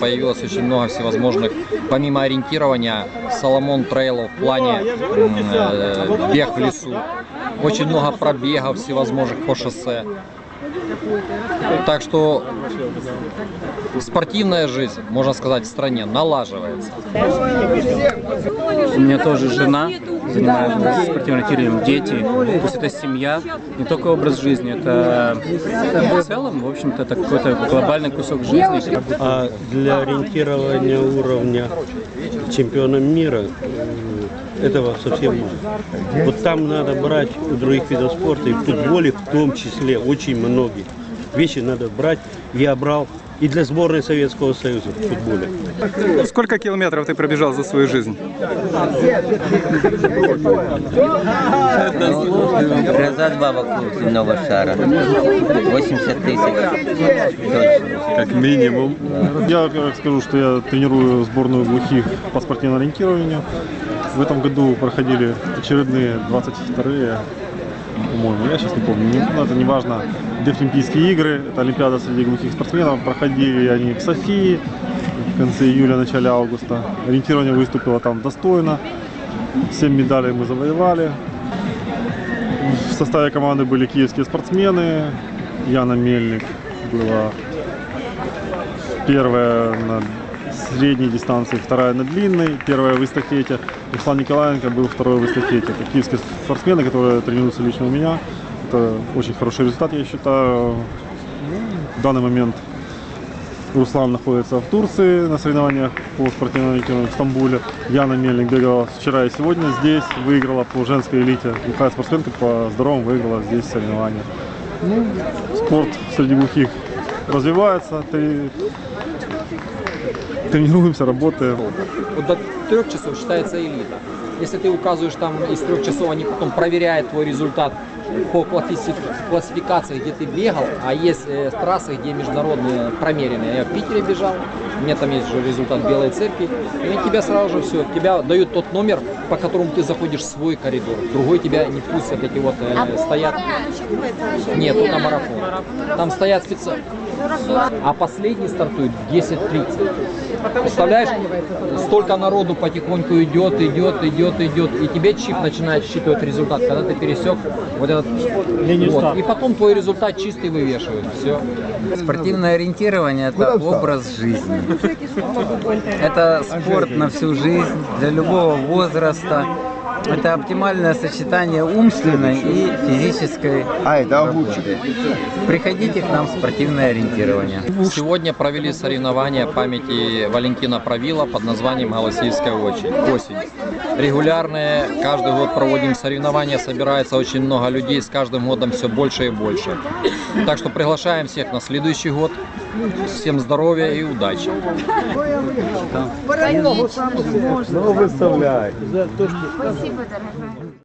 появилось очень много всевозможных, помимо ориентирования, Соломон трейлов в плане э, бег в лесу. Очень много пробегов всевозможных по шоссе. Так что спортивная жизнь, можно сказать, в стране налаживается. У меня тоже жена занимается спортивным ориентированием, дети. То есть это семья, не только образ жизни, это в целом, в общем-то, это какой-то глобальный кусок жизни. А для ориентирования уровня чемпиона мира этого совсем мало. Вот там надо брать у других видов спорта, и в футболе в том числе очень многие вещи надо брать. Я брал и для сборной Советского Союза в футболе. Сколько километров ты пробежал за свою жизнь? Раза два вокруг земного шара. 80 тысяч. Как минимум. Я скажу, что я тренирую сборную глухих по спортивному ориентированию. В этом году проходили очередные 22-е, по-моему, я сейчас не помню, не, ну, это не важно, Дефлимпийские игры, это Олимпиада среди глухих спортсменов, проходили они в Софии в конце июля, начале августа. Ориентирование выступило там достойно, 7 медалей мы завоевали. В составе команды были киевские спортсмены, Яна Мельник была Первая на средней дистанции, вторая на длинной. Первая в эстафете. Руслан Николаенко был второй в эстафете. Это киевские спортсмены, которые тренируются лично у меня. Это очень хороший результат, я считаю. В данный момент Руслан находится в Турции на соревнованиях по спортивному ориентированию в Стамбуле. Яна Мельник бегала вчера и сегодня здесь, выиграла по женской элите. Глухая спортсменка по здоровым выиграла здесь соревнования. Спорт среди глухих развивается, ты тренируемся, работаем. Вот до трех часов считается элита. Если ты указываешь там из трех часов, они потом проверяют твой результат по классифи- классификации, где ты бегал, а есть э, трассы, где международные промеренные. Я в Питере бежал, у меня там есть же результат Белой Церкви, и они тебя сразу же все, тебя дают тот номер, по которому ты заходишь в свой коридор. Другой тебя не пустят, эти вот э, стоят. Нет, тут на марафон. Там стоят специально. А последний стартует в 10.30. Представляешь, столько народу потихоньку идет, идет, идет, идет, и тебе чип начинает считывать результат, когда ты пересек вот этот вот. И потом твой результат чистый вывешивают. Все. Спортивное ориентирование – это образ жизни. Это спорт на всю жизнь, для любого возраста. Это оптимальное сочетание умственной и физической работы. Приходите к нам в спортивное ориентирование. Сегодня провели соревнования памяти Валентина Правила под названием «Голосеевская осень». осень. Регулярные, каждый год проводим соревнования, собирается очень много людей, с каждым годом все больше и больше. Так что приглашаем всех на следующий год. Всем здоровья и удачи! Ну, выставляй. Спасибо, дорогая.